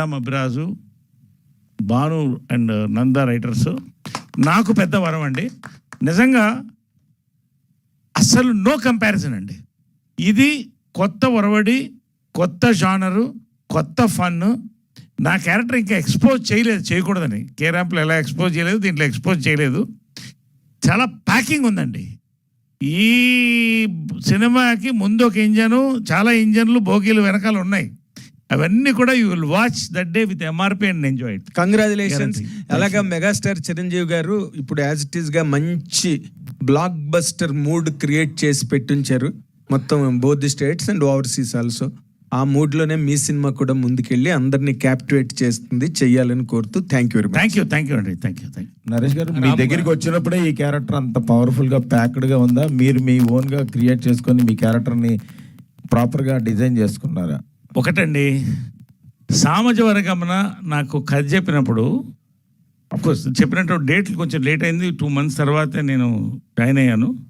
Ram Bhanu and Nanda writers. నాకు పెద్ద వరం అండి. నిజంగా అస్సలు నో కంపారిజన్ అండి. ఇది కొత్త ఒరవడి కొత్త జానరు కొత్త ఫన్. నా క్యారెక్టర్ ఇంకా ఎక్స్పోజ్ చేయలేదు చేయకూడదని. కే ఎలా ఎక్స్పోజ్ చేయలేదు దీంట్లో ఎక్స్పోజ్ చేయలేదు. చాలా ప్యాకింగ్ ఉందండి. ఈ సినిమాకి ముందు ఒక ఇంజను చాలా ఇంజన్లు బోగీలు వెనకాల ఉన్నాయి. అవన్నీ కూడా you will watch that day with MRP and enjoy it congratulations. అలాగా మెగాస్టార్ చిరంజీవి గారు ఇప్పుడు యాజ్ ఇట్ ఈస్గా మంచి బ్లాక్ బస్టర్ మూడ్ క్రియేట్ చేసి పెట్టించారు. మొత్తం both the states and overseas also ఆ మూడ్లోనే మీ సినిమా కూడా ముందుకెళ్ళి అందరినీ క్యాప్టివేట్ చేస్తుంది చెయ్యాలని కోరుతూ thank you very much thank you thank you అండి thank you thank you Naresh garu మీ దగ్గరికి వచ్చినప్పుడే ఈ క్యారెక్టర్ అంత పవర్ఫుల్గా ప్యాక్డ్గా ఉందా? మీరు మీ ఓన్గా క్రియేట్ చేసుకొని మీ క్యారెక్టర్ని ప్రాపర్గా డిజైన్ చేసుకున్నారా? ఒకటండి సామాజిక వర్గమున నాకు కథ చెప్పినప్పుడు అఫ్కోర్స్ చెప్పినట్టు డేట్లు కొంచెం లేట్ అయింది టూ మంత్స్ తర్వాతే నేను జాయిన్ అయ్యాను.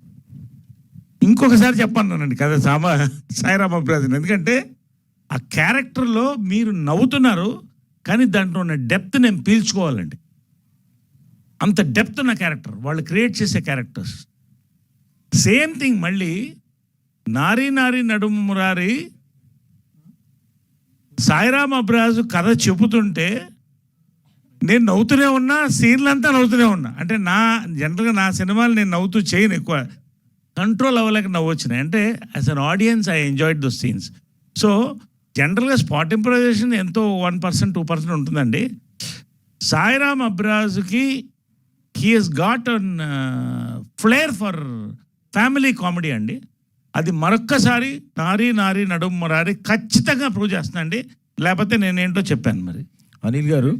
ఇంకొకసారి చెప్పన్నానండి కథ సామా సాయిరామ అభిరాజన్ ఎందుకంటే ఆ క్యారెక్టర్లో మీరు నవ్వుతున్నారు కానీ దాంట్లో ఉన్న డెప్త్ నేను పీల్చుకోవాలండి. అంత డెప్త్ ఉన్న క్యారెక్టర్ వాళ్ళు క్రియేట్ చేసే క్యారెక్టర్స్. సేమ్ థింగ్ మళ్ళీ నారీ నారీ నడుము మురారి సాయిరామ్ అబ్రాజు కథ చెబుతుంటే నేను నవ్వుతూనే ఉన్నా సీన్లంతా నవ్వుతూనే ఉన్నా. అంటే నా జనరల్గా నా సినిమాలు నేను నవ్వుతూ చేయను ఎక్కువ. కంట్రోల్ అవ్వలేక నవ్వు వచ్చినాయి అంటే as an audience I enjoyed those scenes so జనరల్గా స్పాట్ ఇంప్రవైజేషన్ ఎంతో వన్ పర్సెంట్ టూ పర్సెంట్ ఉంటుందండి. Sairam అబ్రాజుకి he he's got an flair for family comedy అండి. అది మరొక్కసారి నారీ నారీ నడుము రారి ఖచ్చితంగా ప్రూవ్ చేస్తున్నా అండి లేకపోతే నేనేంటో చెప్పాను మరి. అనిల్ గారు